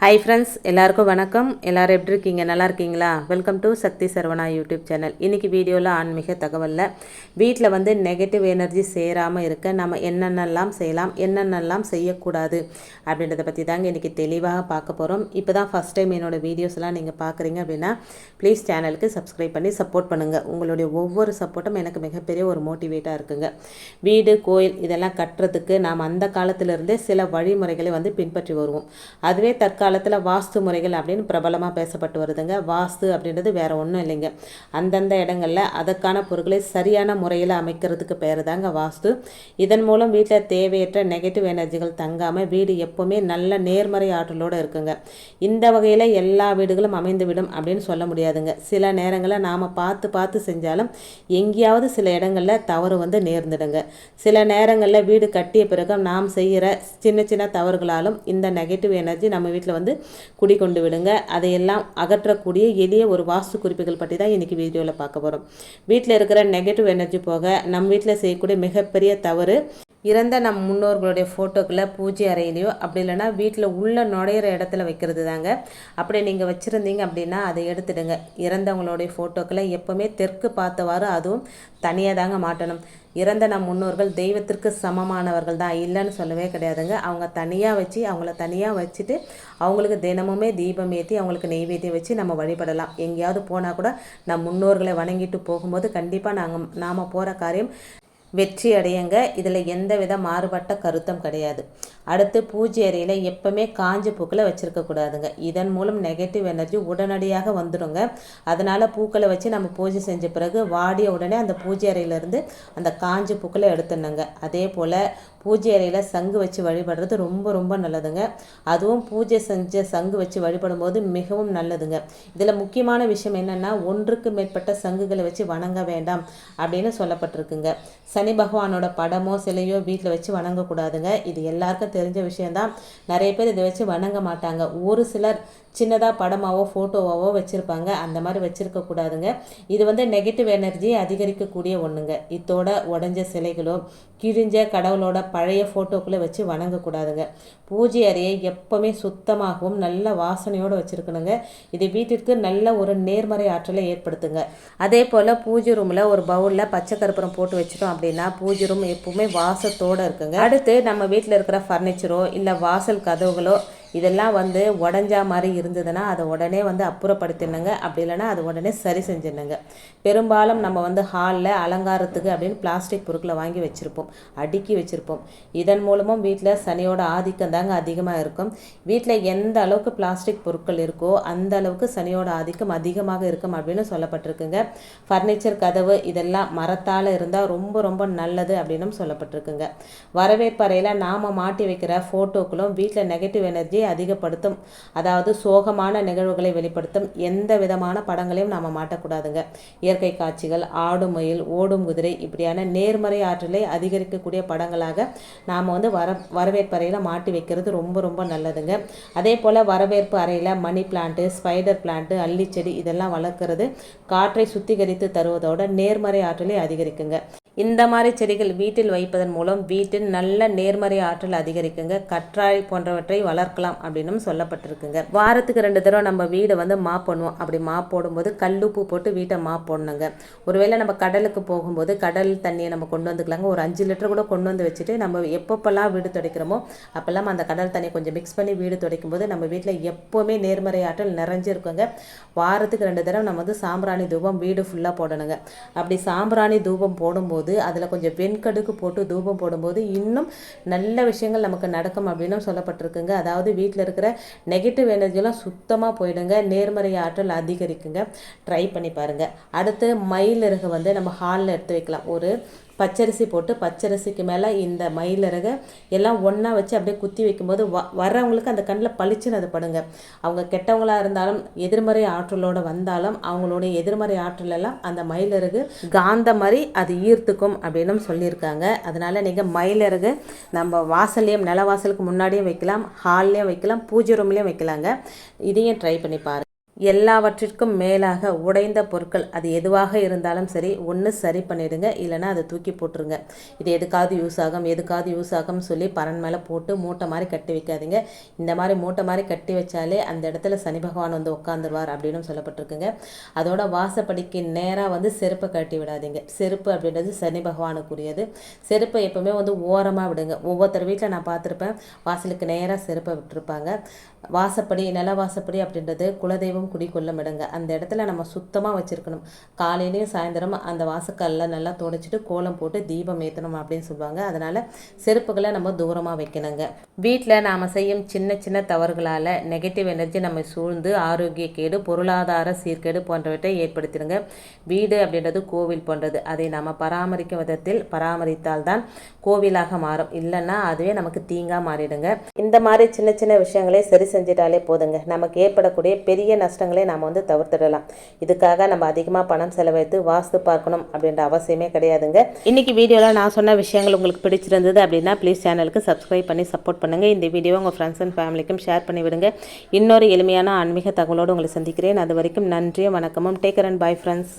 Hi friends எல்லாருக்கும் வணக்கம். எல்லாரும் எப்படி இருக்கீங்க? நல்லா இருக்கீங்களா? Welcome to Sakthi Saravana YouTube channel. இன்றைக்கி வீடியோவில் ஆன்மீக தகவலில். வீட்டில் வந்து நெகட்டிவ் எனர்ஜி சேராமல் இருக்க நம்ம என்னென்னலாம் செய்யலாம் என்னென்னலாம் செய்யக்கூடாது அப்படின்றத பற்றி தாங்க இன்றைக்கி தெளிவாக பார்க்க போகிறோம் இப்போ தான் ஃபஸ்ட் டைம் என்னோடய வீடியோஸ்லாம் நீங்கள் பார்க்குறீங்க அப்படின்னா ப்ளீஸ் சேனலுக்கு சப்ஸ்கிரைப் பண்ணி சப்போர்ட் பண்ணுங்கள் உங்களுடைய ஒவ்வொரு சப்போர்ட்டும் எனக்கு மிகப்பெரிய ஒரு மோட்டிவேட்டாக இருக்குங்க. வீடு கோயில் இதெல்லாம் கட்டுறதுக்கு நாம் அந்த காலத்திலிருந்தே சில வழிமுறைகளை வந்து பின்பற்றி வருவோம். அதுவே தற்கால காலத்தில் வாஸ்து முறைகள் அப்படின்னு பிரபலமாக பேசப்பட்டு வருதுங்க. வாஸ்து அப்படின்றது வேறு ஒன்றும் இல்லைங்க. அந்தந்த இடங்களில் அதற்கான பொருட்களை சரியான முறையில் அமைக்கிறதுக்கு பேர் தாங்க வாஸ்து. இதன் மூலம் வீட்டில் தேவையற்ற நெகட்டிவ் எனர்ஜிகள் தங்காமல் வீடு எப்போவுமே நல்ல நேர்மறை ஆற்றலோடு இருக்குங்க. இந்த வகையில் எல்லா வீடுகளும் அமைந்துவிடும் அப்படின்னு சொல்ல முடியாதுங்க. சில நேரங்களில் நாம் பார்த்து பார்த்து செஞ்சாலும் எங்கேயாவது சில இடங்களில் தவறு வந்து நேர்ந்துடுங்க. சில நேரங்களில் வீடு கட்டிய பிறகு நாம் செய்கிற சின்ன சின்ன தவறுகளாலும் இந்த நெகட்டிவ் எனர்ஜி நம்ம வீட்டில் வந்து குடிக்கொண்டு விடுங்க. அதையெல்லாம் அகற்றக்கூடிய எளிய ஒரு வாஸ்து குறிப்புகள் பற்றி தான் இன்றைக்கி வீடியோவில் பார்க்க போகிறோம் வீட்டில் இருக்கிற நெகட்டிவ் எனர்ஜி போக நம் வீட்டில் செய்யக்கூடிய மிகப்பெரிய தவறு இறந்த நம் முன்னோர்களுடைய ஃபோட்டோக்களை பூஜை அறையிலையோ அப்படி இல்லைன்னா வீட்டில் உள்ள நுழையிற இடத்துல வைக்கிறது தாங்க. அப்படி நீங்கள் வச்சுருந்தீங்க அப்படின்னா அதை எடுத்துடுங்க. இறந்தவங்களுடைய ஃபோட்டோக்களை எப்போவுமே தெற்கு பார்த்தவாறு அதுவும் தனியாக தாங்க மாட்டணும். இறந்த நம் முன்னோர்கள் தெய்வத்திற்கு சமமானவர்கள் தான். இல்லைன்னு சொல்லவே கிடையாதுங்க. அவங்க தனியாக வச்சு அவங்கள தனியாக வச்சுட்டு அவங்களுக்கு தினமுமே தீபம் ஏற்றி அவங்களுக்கு நெய்வேத்தியம் வச்சு நம்ம வழிபடலாம். எங்கேயாவது போனால் கூட நம் முன்னோர்களை வணங்கிட்டு போகும்போது கண்டிப்பாக நாங்கள் நாம் போகிற காரியம் வெற்றி அடையுங்க. இதில் எந்த வித மாறுபட்ட கருத்தும் கிடையாது. அடுத்து பூஜை அறையில் எப்பவுமே காஞ்ச பூக்களை வச்சுருக்கக்கூடாதுங்க இதன் மூலம் நெகட்டிவ் எனர்ஜி உடனடியாக வந்துடுங்க. அதனால் பூக்களை வச்சு நம்ம பூஜை செஞ்ச பிறகு வாடிய உடனே அந்த பூஜை அறையிலேருந்து அந்த காஞ்ச பூக்களை எடுத்துடணுங்க. அதே போல் பூஜை அறையில் சங்கு வச்சு வழிபடுறது ரொம்ப ரொம்ப நல்லதுங்க. அதுவும் பூஜை செஞ்ச சங்கு வச்சு வழிபடும்போது மிகவும் நல்லதுங்க. இதில் முக்கியமான விஷயம் என்னென்னா ஒன்றுக்கு மேற்பட்ட சங்குகளை வச்சு வணங்க வேண்டாம் அப்படின்னு சொல்லப்பட்டிருக்குங்க. சனி பகவானோட படமோ சிலையோ வீட்டில் வச்சு வணங்கக்கூடாதுங்க. இது எல்லாருக்கும் தெரிஞ்ச விஷயந்தான் நிறைய பேர் இதை வச்சு வணங்க மாட்டாங்க. ஒரு சிலர் சின்னதாக படமாவோ ஃபோட்டோவாவோ வச்சுருப்பாங்க. அந்த மாதிரி வச்சுருக்கக்கூடாதுங்க இது வந்து நெகட்டிவ் எனர்ஜியை அதிகரிக்கக்கூடிய ஒன்றுங்க இத்தோட உடஞ்ச சிலைகளோ கிழிஞ்ச கடவுளோட பழைய ஃபோட்டோக்களை வச்சு வணங்கக்கூடாதுங்க. பூஜை அறையை எப்போவுமே சுத்தமாகவும் நல்ல வாசனையோடு வச்சுருக்கணுங்க. இது வீட்டிற்கு நல்ல ஒரு நேர்மறை ஆற்றலை ஏற்படுத்துங்க. அதே போல் பூஜை ரூமில் ஒரு பவுலில் பச்சை கருப்பரம் போட்டு வச்சிட்டோம் அப்படின்னா பூஜை ரூம் எப்பவுமே வாசத்தோடு இருக்குங்க. அடுத்து நம்ம வீட்டில் இருக்கிற ஃபர்னிச்சரோ இல்லை வாசல் கதவுகளோ இதெல்லாம் வந்து உடஞ்சா மாதிரி இருந்ததுன்னா அதை உடனே வந்து அப்புறப்படுத்தினுங்க அப்படி இல்லைன்னா அதை உடனே சரி செஞ்சிடணுங்க. பெரும்பாலும் நம்ம வந்து ஹாலில் அலங்காரத்துக்கு அப்படின்னு பிளாஸ்டிக் பொருட்களை வாங்கி வச்சுருப்போம். அடுக்கி வச்சுருப்போம். இதன் மூலமும் வீட்டில் சனியோட ஆதிக்கம் தாங்க அதிகமாக இருக்கும். வீட்டில் எந்த அளவுக்கு பிளாஸ்டிக் பொருட்கள் இருக்கோ அந்த அளவுக்கு சனியோட ஆதிக்கம் அதிகமாக இருக்கும் அப்படின்னு சொல்லப்பட்டிருக்குங்க. ஃபர்னிச்சர் கதவு இதெல்லாம் மரத்தால் இருந்தால் ரொம்ப ரொம்ப நல்லது அப்படின்னும் சொல்லப்பட்டிருக்குங்க. வரவேற்பறையில் நாம் மாட்டி வைக்கிற ஃபோட்டோக்களும் வீட்டில் நெகட்டிவ் எனர்ஜி அதிகப்படுத்தும். அதாவது சோகமான நிகழ்வுகளை வெளிப்படுத்தும். எந்த விதமான படங்களையும் நாம் மாட்டக்கூடாதுங்க. இயற்கை காட்சிகள் ஆடு மயில் ஓடும் குதிரை இப்படியான நேர்மறை ஆற்றலை அதிகரிக்கக்கூடிய படங்களாக நாம் வந்து வர வரவேற்பு அறையில் மாட்டி வைக்கிறது ரொம்ப ரொம்ப நல்லதுங்க. அதே போல் வரவேற்பு அறையில் மணி பிளான்ட்டு ஸ்பைடர் பிளான்ட்டு அள்ளிச்செடி இதெல்லாம் வளர்க்குறது காற்றை சுத்திகரித்து தருவதோட நேர்மறை ஆற்றலை அதிகரிக்குங்க. இந்த மாதிரி செடிகள் வீட்டில் வைப்பதன் மூலம் வீட்டில் நல்ல நேர்மறை ஆற்றல் அதிகரிக்குங்க. கற்றாழை போன்றவற்றை வளர்க்கலாம் அப்படின்னு சொல்லப்பட்டிருக்குங்க. வாரத்துக்கு ரெண்டு தடவை நம்ம வீடை வந்து மாப் பண்ணுவோம். அப்படி மாப் போடும்போது கல்லுப்பு போட்டு வீட்டை மாப் போடணுங்க ஒருவேளை நம்ம கடலுக்கு போகும்போது கடல் தண்ணியை நம்ம கொண்டு வந்துக்கலாங்க. ஒரு அஞ்சு லிட்டர் கூட கொண்டு வந்து வச்சுட்டு நம்ம எப்பப்பெல்லாம் வீடு துடைக்கிறோமோ அப்போல்லாம் அந்த கடல் தண்ணியை கொஞ்சம் மிக்ஸ் பண்ணி வீடு துடைக்கும் போது நம்ம வீட்டில் எப்போவுமே நேர்மறை ஆற்றல் நிறைஞ்சிருக்குங்க. வாரத்துக்கு ரெண்டு தடவை நம்ம வந்து சாம்பிராணி தூபம் வீடு ஃபுல்லாக போடணுங்க. அப்படி சாம்பிராணி தூபம் போடும்போது போது அதில் கொஞ்சம் வெண்கடுக்கு போட்டு தூபம் போடும்போது இன்னும் நல்ல விஷயங்கள் நமக்கு நடக்கும் அப்படின்னு சொல்லப்பட்டிருக்குங்க. அதாவது வீட்டில் இருக்கிற நெகட்டிவ் எனர்ஜிலாம் சுத்தமாக போயிடுங்க. நேர்மறை ஆற்றல் அதிகரிக்குங்க. ட்ரை பண்ணி பாருங்கள் அடுத்து மயிலிறகு வந்து நம்ம ஹாலில் எடுத்து வைக்கலாம். ஒரு பச்சரிசி போட்டு பச்சரிசிக்கு மேலே இந்த மயிலிறக எல்லாம் ஒன்றா வச்சு அப்படியே குத்தி வைக்கும்போது வ வர்றவங்களுக்கு அந்த கண்ணில் பளிச்சுன்னு அது படுங்க. அவங்க கெட்டவங்களாக இருந்தாலும் எதிர்மறை ஆற்றலோடு வந்தாலும் அவங்களுடைய எதிர்மறை ஆற்றலெல்லாம் அந்த மயிலிறகு காந்த மாதிரி அது ஈர்த்துக்கும் அப்படின்னு சொல்லியிருக்காங்க. அதனால் நீங்கள் மயிலிறகு நம்ம வாசல்லையும் நில வாசலுக்கு முன்னாடியும் வைக்கலாம் ஹால்லையும் வைக்கலாம் பூஜை ரூம்லேயும் வைக்கலாங்க. இதையும் ட்ரை பண்ணி பாருங்கள் எல்லாவற்றிற்கும் மேலாக உடைந்த பொருட்கள் அது எதுவாக இருந்தாலும் சரி ஒன்று சரி பண்ணிடுங்க. இல்லைன்னா அதை தூக்கி போட்டுருங்க. இது எதுக்காவது யூஸ் ஆகும் எதுக்காவது யூஸ் ஆகும்னு சொல்லி பரன் மேலே போட்டு மூட்டை மாதிரி கட்டி வைக்காதீங்க. இந்த மாதிரி மூட்டை மாதிரி கட்டி வச்சாலே அந்த இடத்துல சனி பகவான் வந்து உட்காந்துருவார் அப்படின்னு சொல்லப்பட்டிருக்குங்க. அதோட வாசப்படிக்கு நேராக வந்து செருப்பை கட்டி விடாதீங்க. செருப்பு அப்படின்றது சனி பகவானுக்குரியது. செருப்பை எப்பவுமே வந்து ஓரமாக விடுங்க. ஒவ்வொருத்தர் வீட்டில் நான் பார்த்துருப்பேன் வாசலுக்கு நேராக செருப்பை விட்டுருப்பாங்க. வாசப்படி நில வாசப்படி அப்படின்றது குலதெய்வம் குடிக்கொள்ளும் இடங்க. அந்த இடத்துல நம்ம சுத்தமாக வச்சுருக்கணும். காலையிலையும் சாயந்தரம் அந்த வாசக்கல்ல நல்லா துடைச்சிட்டு கோலம் போட்டு தீபம் ஏற்றணும் அப்படின்னு சொல்லுவாங்க. அதனால் செருப்புகளை நம்ம தூரமாக வைக்கணுங்க. வீட்டில் நாம் செய்யும் சின்ன சின்ன தவறுகளால் நெகட்டிவ் எனர்ஜி நம்ம சூழ்ந்து ஆரோக்கிய கேடு பொருளாதார சீர்கேடு போன்றவற்றை ஏற்படுத்திடுங்க. வீடு அப்படின்றது கோவில் போன்றது. அதை நாம் பராமரிக்கும் விதத்தில் பராமரித்தால்தான் கோவிலாக மாறும். இல்லைன்னா அதுவே நமக்கு தீங்காக மாறிடுங்க. இந்த மாதிரி சின்ன சின்ன விஷயங்களை சரி செஞ்சிட்டாலே போதுங்க. நமக்கு ஏற்படக்கூடிய பெரிய நஷ்டம் கஷ்டங்களே நாம் வந்து தவிர்த்திடலாம். இதுக்காக நம்ம அதிகமாக பணம் செலவழித்து வாஸ்து பார்க்கணும் அப்படின்ற அவசியமே கிடையாதுங்க. இன்னைக்கு வீடியோவில் நான் சொன்ன விஷயங்கள் உங்களுக்கு பிடிச்சிருந்தது அப்படின்னா ப்ளீஸ் சேனலுக்கு சப்ஸ்கிரைப் பண்ணி சப்போர்ட் பண்ணுங்கள் இந்த வீடியோ உங்கள் ஃப்ரெண்ட்ஸ் அண்ட் ஃபேமிலிக்கும் ஷேர் பண்ணி விடுங்க. இன்னொரு எளிமையான ஆன்மீக தகவலோடு உங்களை சந்திக்கிறேன். அது வரைக்கும் நன்றியும் வணக்கமும். Taker and bye friends